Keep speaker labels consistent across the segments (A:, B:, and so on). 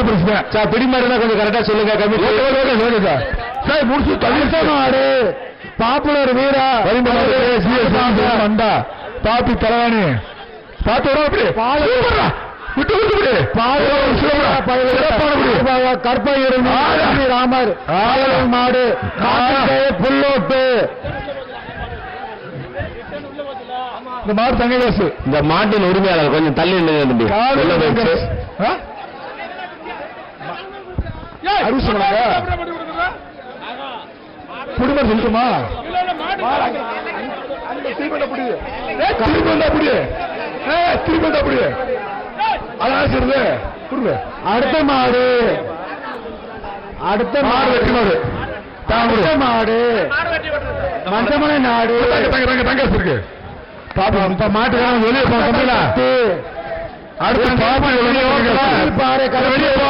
A: மாடு பிரச்சனை. சார் பிடி மாடுனா கொஞ்சம் கரெக்டா சொல்லுங்க கம்மி ஓகே சார். சார் முடிச்சு மாடு பாப்புலர் வீரா. வந்தா. பாப்பி தலைவாணி. பார்த்து விட அப்படி. விட்டு விட்டு விடு. கற்பகிரும் ராமர். மாடு. புல்லோட்டு இந்த மாடு தங்க காசு.
B: இந்த மாட்டின் உரிமையாளர் கொஞ்சம் தள்ளி நில்லுங்க தம்பி உள்ள போயிடுச்சு.
A: அருள் சொன்னாங்க குடும்பம் சொல்லட்டுமா திருப்பி வந்தா புடி திருப்பி வந்தா புடி அதான் சொல்லுது குடுங்க அடுத்த மாடு அடுத்த மாடு வெற்றி மாடு அடுத்த மாடு மண்டமலை நாடு தங்காசு இருக்கு பாப்பா இப்ப மாட்டுக்காரன் வெளியே போக தம்பில அடுத்து பாப்பா பாரு வெளியே போ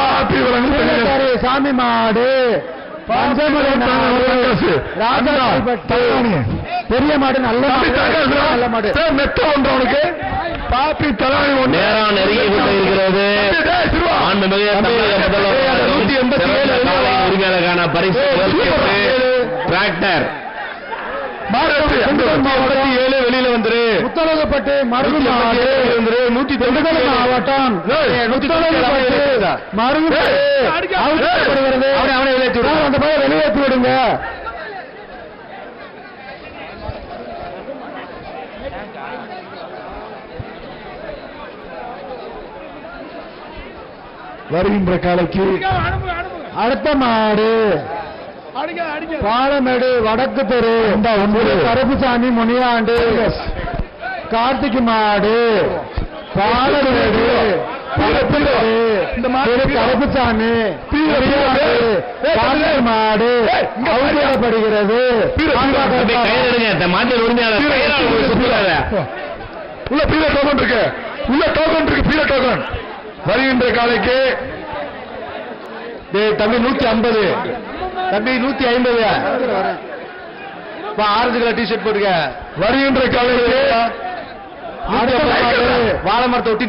A: சாமி மாடு. பெரிய மாடு நல்ல மாடு நல்ல மாடு. மெத்த ஒன்று உனக்கு? பாப்பி தலைவலி ஒன்று
B: நேரம் நெருங்கி கொண்டு இருக்கிறது உரிமையாளருக்கான பரிசு டிராக்டர்.
A: மாவட்டம் ஏழு வெளியில வந்துரு. முத்தலகப்பட்டு மருது வந்துரு. நூத்தி தொண்ணூத்தி மாவட்டம். மருது அவனை வெளியேற்றி அந்த பையன் வெளியேற்றி விடுங்க. வருகின்ற காலைக்கு அடுத்த மாடு. பாலமேடு வடக்கு தெரு. கருப்புசாமி முனியாண்டு. கார்த்திக் மாடு. பாலமேடு. கருப்புசாமி முனியாண்டு, கார்த்திக் மாடு.
B: இந்த மாட்டின் உரிமையாளர்.
A: உள்ள பீல டோக்கன் இருக்கு. உள்ள டோக்கன் இருக்கு. பீல டோக்கன் வருகின்ற காலைக்கு தம்பி நூத்தி ஐம்பது. தம்பி நூத்தி ஐம்பது. ஆரஞ்சு கலர் டிஷர்ட் போட்டுக்க. வருகின்ற காலைக்கு வாழை மரத்தை ஒட்டி?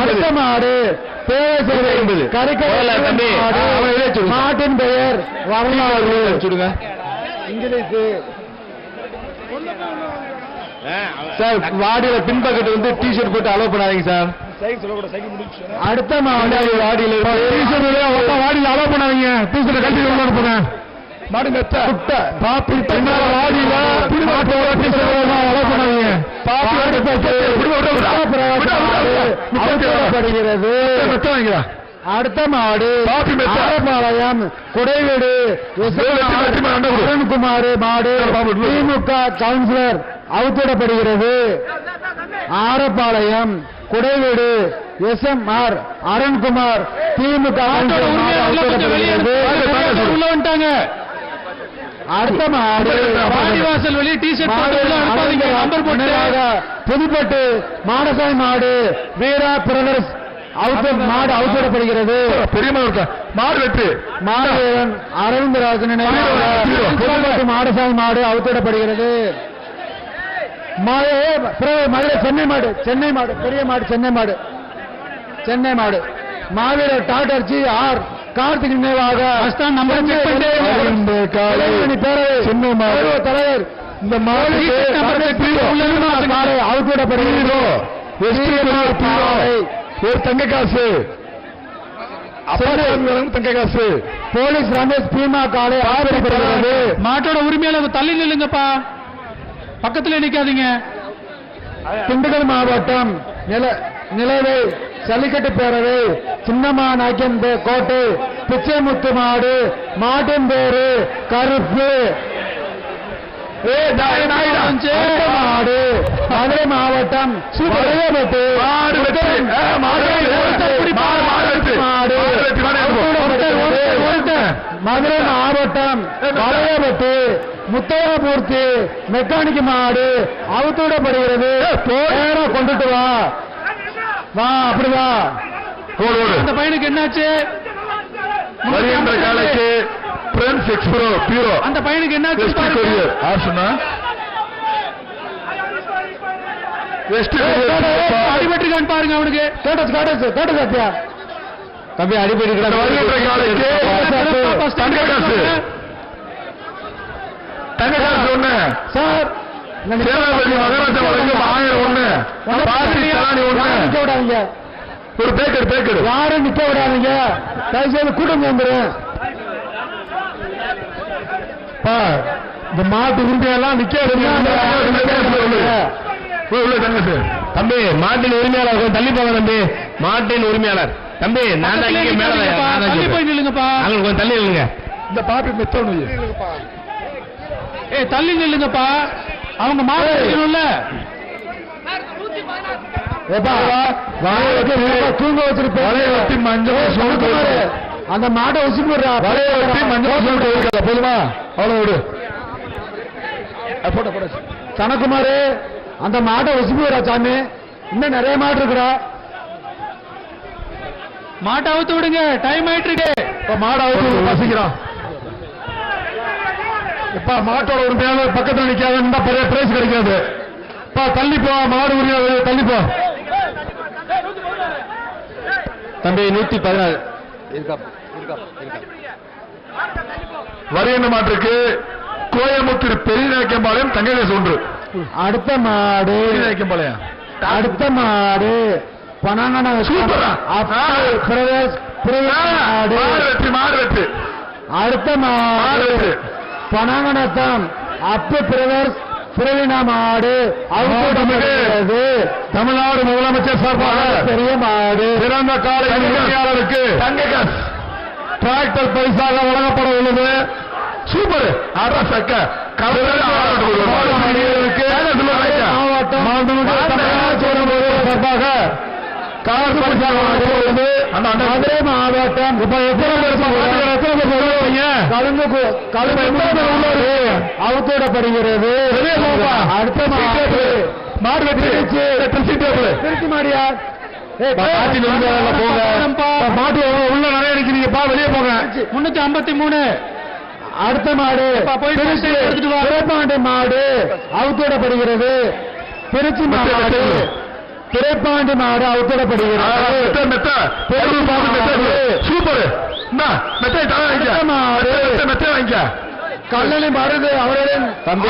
A: அடுத்த மாடு. மாட்டின் பெயர் வரலாறு சுடுங்க இங்கிலீஷ். சார் வாடியில பின்பக்கத்து வந்து டிஷர்ட் போட்டு அலோவ் பண்ணாதீங்க சார். அடுத்த மாடு வாடியில டிஷர்ட் வாடியில அலோவ் பண்ணாதீங்க. டிஷர்ட் கட்டி உள்ள போறேன் மாடு மெத்த. குட்டை. பாப்பி வாடியில மாட்டோட டிஷர்ட் அலோவ் பண்ணாதீங்க. வாங்கிடா அடுத்த மாடு ஆரப்பாளையம் குடைவீடு அருண்குமார் மாடு திமுக கவுன்சிலர். அவுத்திடப்படுகிறது. Arappalayam குடைவீடு S M R Arunkumar DMK மாடு அடுத்த மாடு.
C: வாடிவாசல் வெளியே உள்ள அனுப்பாதீங்க. number போட்டு.
A: புதுப்பட்டு மாடசாய் மாடு வீரா பிரதர்ஸ் மாடு அவுத்திடப்படுகிறது. பெரிய மாடு வெற்றி. அரவிந்தராஜன் புதுப்பட்டு மாடசாய் மாடு அவுத்திடப்படுகிறது. பிறகு மதுரை சென்னை மாடு சென்னை மாடு பெரிய மாடு சென்னை மாடு. சென்னை மாடு. மாவீரர் டாக்டர் ஜி ஆர் கார்த்திக் நினைவாக சென்னை மாடு. தலைவர். இந்த மாடு. அவுட்விடப்படுகிறதோ ஒரு தங்க காசு. தங்க காசு. போலீஸ் ரமேஷ் பீமா காலை
C: மாட்டோட உரிமையாளர் தள்ளி நில்லுங்கப்பா. பக்கத்துல நிக்காதீங்க.
A: திண்டுக்கல் மாவட்டம் நில நிலவை ஜல்லிக்கட்டு பேரவை சின்னமா நாயக்கன் கோட்டை பிச்சைமுத்து மாடு மாட்டின் பேரு கருப்பு மாடு மதுரை மாவட்டம் வளையபட்டு மாடு மதுரை மாவட்டம் வளையபட்டு முத்தையாமூர்த்தி மெக்கானிக் மாடு அவுத்துவிடப்படுகிறது. நேரா கொண்டுட்டு வா. வா அப்படி வா.
C: அந்த பையனுக்கு என்னாச்சு?
A: வருகின்ற காலைக்கு பிரெண்ட்ஸ் எக்ஸ்ப்ரோ பியூரோ
C: அந்த பையனுக்கு என்னாச்சு
D: வெஸ்ட்
C: அடிபட்டிருக்கான்னு பாருங்க அவனுக்கு.
D: கேட்டஸ் கேட்டஸ் கேட்டஸ் சத்யா
B: தம்பி அடிபட்டு
D: வருகின்ற காலைக்கு தங்க காசு தங்க காசு ஒண்ணு.
A: சார்.
D: சேனாபதி மகராஜா வழங்கும் ஆயிரம் ஒண்ணு. பாசி ஒண்ணு.
A: நிக்க விடாதீங்க?
D: ஒரு பேக்கெட் பேக்கெட்
A: யாரும் நிக்க விடாதீங்க? தயவு செய்து கூட்டம் வந்துடும்
D: இந்த மாட்டு உரிமையெல்லாம் நிக்க
B: தம்பி மாட்டின் உரிமையாளர் தள்ளி போங்க தம்பி. மாட்டின் உரிமையாளர். தம்பி நான் தான் இங்க மேல
C: தள்ளி போய். நில்லுங்கப்பா.
B: கொஞ்சம் தள்ளி இல்லைங்க
D: இந்த பாப்பி மெத்தணும்
C: ஏய் தள்ளி நில்லுங்கப்பா. அவங்க மாடு வைக்கணும்ல
A: ஏப்பா வாயை வச்சு நல்லா தூங்க வச்சிருப்பேன்
D: மஞ்சள்
A: அந்த மாட்டை வச்சு
D: மஞ்சள் போதுமா அவ்வளவு விடு. போட்ட போட்ட
A: சனக்குமாரு அந்த வச்சு போடுறா சாமி. இன்னும் நிறைய மாடு இருக்குடா.
C: மாட்டை அவுத்து விடுங்க டைம் ஆயிட்டு இருக்கு
D: இப்ப மாடு அவுத்து பசிக்கிறான். இப்ப மாட்டோட உரிமையாளர் பக்கத்துல நிக்காதுன்னா பெரிய பிரைஸ் கிடைக்காது. இப்ப தள்ளி போ மாடு உரிமையாளர் தள்ளி போ.
B: தம்பி நூத்தி பதினாறு
D: வரி என்ன மாட்டிருக்கு கோயம்புத்தூர் பெரியநாயக்கம்பாளையம் தங்கதேச ஒன்று.
A: அடுத்த மாடு.
D: பெரியநாயக்கம்பாளையம்.
A: அடுத்த மாடு. பனாங்கன
D: சூப்பரா. வெற்றி மாடு வெற்றி
A: அடுத்த
D: வெற்றி
A: பனாங்கனத்தம் அப்பு பிரதர்ஸ் பிரவீனா மாடு. அவுட்டு
D: தமிழ்நாடு முதலமைச்சர் சார்பாக
A: பெரிய மாடு.
D: சிறந்த காலை உரிமையாளருக்கு டிராக்டர் பரிசாக வழங்கப்பட உள்ளது. சூப்பர். ஆடா சக்க சார்பாக
A: மதுரை மாவட்டம் இப்ப எத்தனை பேர்?
D: எத்தனை பேர் சொல்லுவீங்க
A: கலந்து கலந்து உள்ளது அவுத்தோடப்படுகிறது. அடுத்த மாடு
D: திருச்சி. டேபிள்
A: திருச்சி மாடியா ஏய்,
D: மாட்டி உள்ள நிறைய நிக்கிறீங்கப்பா வெளியே போங்க.
C: முன்னூத்தி ஐம்பத்தி மூணு.
A: அடுத்த மாடு. திருச்சி மாடு. அவுத்தோடப்படுகிறது திருச்சி மாடு. திரைப்பாண்டி மாடு அவுத்தோடப்படுகிறது
D: சூப்பர்.
A: கல்லணை மருது
B: தம்பி,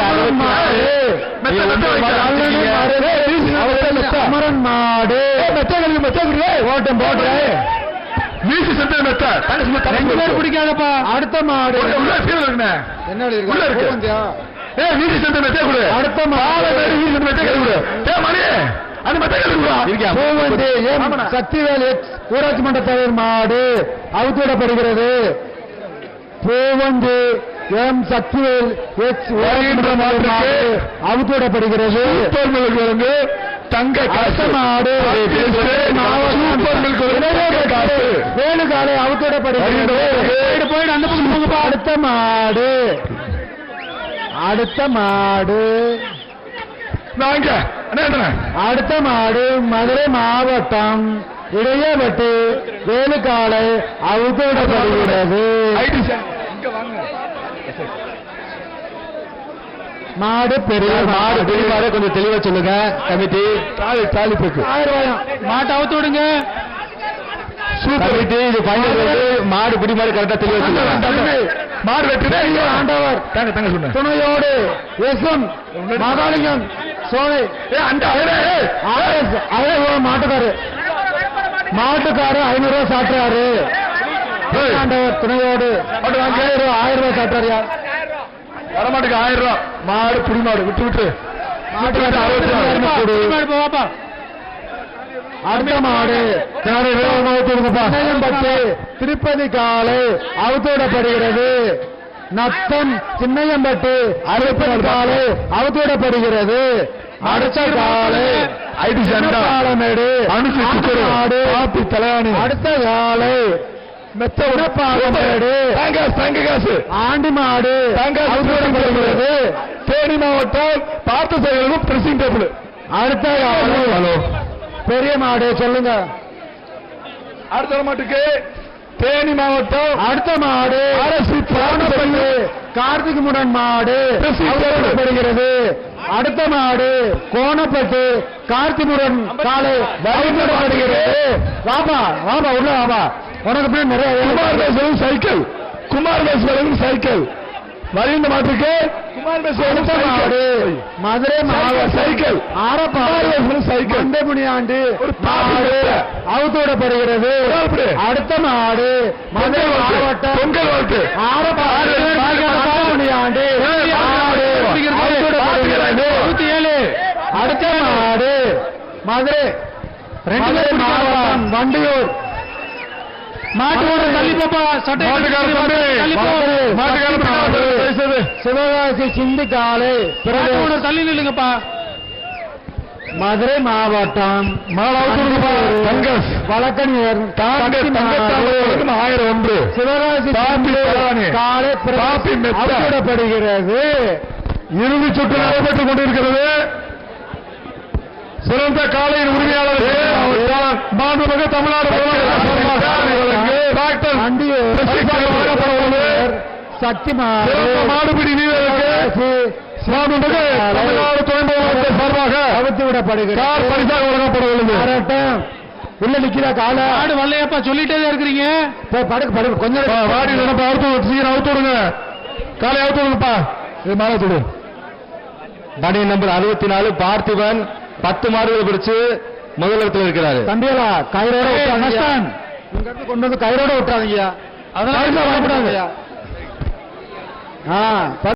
A: அமரன் மாடு. ஓட்டம் போட்டு
D: வீசி சென்ற மெத்த.
C: பிடிக்காதப்பா.
A: அடுத்த மாடு. என்ன
D: உள்ள இருக்கு. ஏ வீசி சென்ற மெத்தை கொடு.
A: அடுத்த மாடு.
D: வீசி சென்ற மெத்தை கொடு. ஏ மணி.
A: சக்திவேல் எக்ஸ் ஊராட்சி மன்ற தலைவர் மாடு அவுத்திடப்படுகிறது பூவந்தி எம் சக்திவேல் மாடு அவுத்திடப்படுகிறது
D: தங்க
A: அடுத்த
D: காசு.
A: மாடு.
D: சூப்பர் மில்க் வந்து தங்க காசு.
A: வேலுகாலை அவுத்திடப்படுகிறது அடுத்த மாடு. அடுத்த மாடு. அடுத்த மாடு மதுரை மாவட்டம் இடையப்பட்டு வேலுக்காலை அவுத்திடப்படுகிறது
D: ஐடி சார் இங்க வாங்க.
A: மாடு பெரிய
B: மாடு பெரிய கொஞ்சம் தெளிவா சொல்லுங்க கமிட்டி.
D: தாலி தாலி போக்கு
A: ஆயிரம் ரூபாயும்
C: மாட்டை அவுத்து விடுங்க.
B: கமிட்டி இது வந்து மாடு பிடி மாடு கரெக்டா தெளிவா சொல்லுங்க.
D: மாடு
A: ஐயோ, ஆண்டவர்.
D: தாங்க தாங்க சொன்னேன்.
A: துணையோடு எஸ்எம் மகாலிங்கம். சோலை
D: அந்த
A: அழகு மாட்டுக்காரு. மாட்டுக்காரு ஐநூறு ரூபாய் ஆண்டவர் துணையோடு. ஆயிரம் ரூபாய் ஆயிரம் ரூபாய் சாட்டுறாரியா
D: வரமாட்டுக்கு ஆயிரம் ரூபாய் மாடு புடி மாடு விட்டு விட்டு.
A: அடுத்த மாடு. திருப்பதி காலை அவுத்தோடப்படுகிறது நத்தம் சின்னையம்பட்டு அறுபத்தி காலை அவுத்தோடப்படுகிறது அடுத்த காலை
D: ஐடி சண்டா.
A: காலமேடு
D: அனுசு குக்கரு
A: மாடு
D: பாப்பி தலையாணி
A: அடுத்த காலை
D: மெத்த
A: உடப்பாகமேடு
D: தங்க காசு.
A: ஆண்டி மாடு
D: தங்க
A: அவுத்தோடப்படுகிறது
D: தேனி மாவட்டம் பார்த்த செயலும் பிரசிங் டேபிள்
A: அடுத்த காலை பெரிய மாடு சொல்லுங்க.
D: அடுத்த மாட்டுக்கு தேனி மாவட்டம்
A: அடுத்த மாடு
D: அரசு
A: பட்டு கார்த்திக் முடன் மாடு. அவுத்தோடப்படுகிறது அடுத்த மாடு கோணப்பட்டு கார்த்திமுடன் காலை வழிபடப்படுகிறது வாபா வாபா உள்ள வாபா உனக்கு பின்னாடி நிறைய
D: குமார் சைக்கிள். குமார் சைக்கிள். வருகின்ற மாட்டுக்கு
A: மதுரை மாவட்டம்
D: சைக்கிள். பாட்டு.
A: அவுத்து விடப்படுகிறது. அடுத்த மாடு மதுரை. மாவட்டம்
D: பொங்கல் வாழ்த்து.
A: விடப்படுகிறது
C: நூத்தி ஏழு.
A: அடுத்த மாடு மதுரை. மாவட்டம். வண்டியூர்.
C: மாட்டு ஓட தள்ளி போப்பா. சட்டை.
A: சிவகாசி சிந்து காலை
C: மாட்டு தள்ளி நில்லுங்கப்பா.
A: மதுரை மாவட்டம்
D: தங்கஸ்.
A: வழக்கறிஞர்
D: ஆயிரம் ஒன்று.
A: சிவகாசி. காலை. அவுத்திடப்படுகிறது
D: இறுதி சுற்று நடைபெற்றுக் கொண்டிருக்கிறது. சிறந்த காலையின் உரிமையாளர் மாண்புமிகு தமிழ்நாடு டாக்டர்
A: வண்டியூர்
D: பிரசித்தி வழங்கப்பட உள்ளது.
A: சக்தி
D: சிறந்த மாடுபிடி வீரருக்கு மாண்புமிகு தமிழ்நாடு முதலமைச்சர் சார்பாக
A: அவுத்து விடப்படுகிறது
D: கார் பரிசாக வழங்கப்பட உள்ளது
A: ஆரட்டம் உள்ள நிக்கிறா கால.
C: மாடு வரலையாப்பா சொல்லிட்டே தான் இருக்கிறீங்க
A: படுக்கு படுக்கு. கொஞ்சம்
D: வாடி நினைப்பா அவுத்து சீக்கிரம் அவுத்து விடுங்க. காலை அவுத்து விடுங்கப்பா. இது மேலே விடு
B: பணி நம்பர் அறுபத்தி நாலு பார்த்திபன் பத்து மாடுகள் பிடிச்சு முதலிடத்தில் இருக்கிறாரு.
A: தம்பியலா கயிறோட
C: மஸ்தான்.
A: இங்க இருந்து கொண்டு வந்து கயிறோட கயிறுல
C: வரக்கூடாது
A: வரக்கூடாது ஆ